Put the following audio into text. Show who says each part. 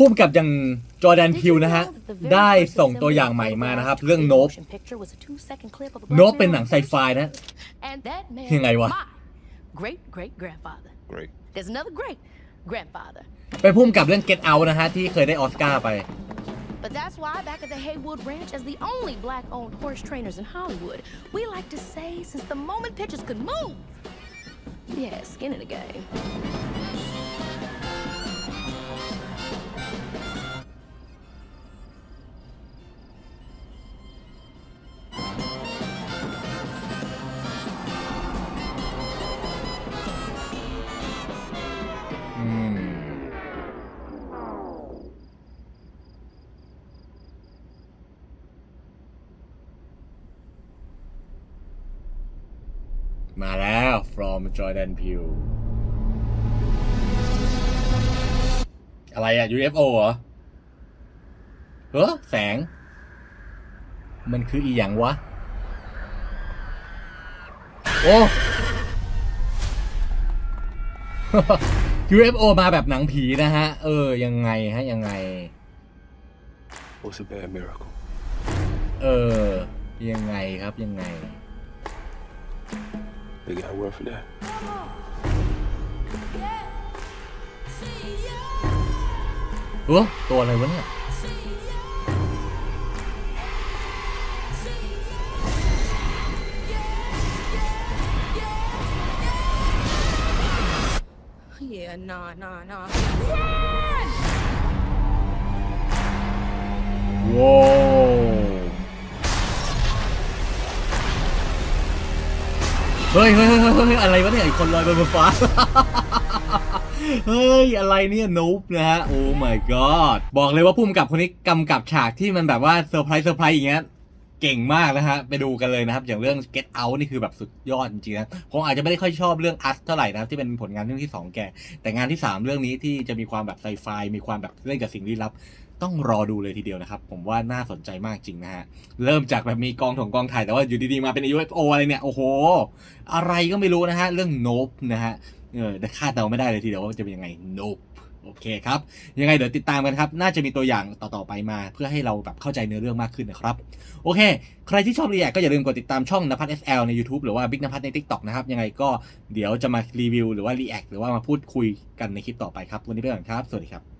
Speaker 1: พุ่มกับอย่างจอร์แดนพิวนะฮะ ได้ส่งตัวอย่างใหม่มานะครับ เรื่องโนบโนบเป็นหนังไซไฟนะ ยังไงวะ
Speaker 2: Great great grandfather.
Speaker 3: Great.
Speaker 2: There's another great grandfather.
Speaker 1: เป็นพุ่มกับเรื่อง Get Out นะฮะ ที่เคยได้ออสการ์ไป
Speaker 2: But that's why back at the Haywood Ranch, as the only black-owned horse trainers in Hollywood, we like to say since the moment pitches could move. Yeah, skin in the game.
Speaker 1: มาแล้ว from Jordan Peele อะไรอะ UFO เหรอ เฮ้อแสง มันคืออีหยังวะ โอ้ UFO มาแบบหนังผีนะฮะ เออ ยังไงฮะ ยังไง
Speaker 3: What's a bad miracle?
Speaker 1: เออ ยังไงครับยังไง
Speaker 3: They got a word for that.
Speaker 1: เออตัวอะไรวะเนี่ย
Speaker 2: Yeah, nah, nah, nah.
Speaker 1: ว้า เฮ้ยเฮ้ยเฮ้ยเฮ้ยอะไรวะเนี่ยไอคนลอยบนฟ้า เฮ้ย อะไรเนี่ยนูบนะฮะ โอ้ my god บอกเลยว่าพุ่มกับคนนี้กำกับฉากที่มันแบบว่าเซอร์ไพรส์เซอร์ไพรส์อย่างเงี้ย เก่งมากนะฮะ ไปดูกันเลยนะครับ อย่างเรื่อง Get Out นี่คือแบบสุดยอดจริงๆนะผมอาจจะไม่ได้ค่อยชอบเรื่อง Us เท่าไหร่นะครับที่เป็นผลงานเรื่องที่ 2 แก แต่งานที่ 3 เรื่องนี้ที่จะมีความแบบไซไฟมีความแบบเล่นกับสิ่งลี้ลับ ต้องรอดูเลยทีเดียวนะครับ ผมว่าน่าสนใจมากจริงนะฮะ เริ่มจากแบบมีกองถงกองถ่ายแต่ว่าอยู่ดีๆมาเป็น UFO อะไรเนี่ย โอ้โห อะไรก็ไม่รู้นะฮะ เรื่อง Nope นะฮะ เออคาดเดาไม่ได้เลยทีเดียวว่าจะเป็นยังไง Nope โอเคครับ ยังไงเดี๋ยวติดตามกันครับ น่าจะมีตัวอย่างต่อๆไปมา เพื่อให้เราแบบเข้าใจเนื้อเรื่องมากขึ้นนะครับ โอเค ใครที่ชอบรีแอคก็อย่าลืมกดติดตามช่องนภัทร SL ใน YouTube หรือว่าบิ๊กนภัทรใน TikTok นะครับ ยังไงก็เดี๋ยวจะมารีวิวหรือว่ารีแอคหรือว่ามาพูดคุยกันในคลิปต่อไปครับ วันนี้ไปก่อนครับ สวัสดีครับ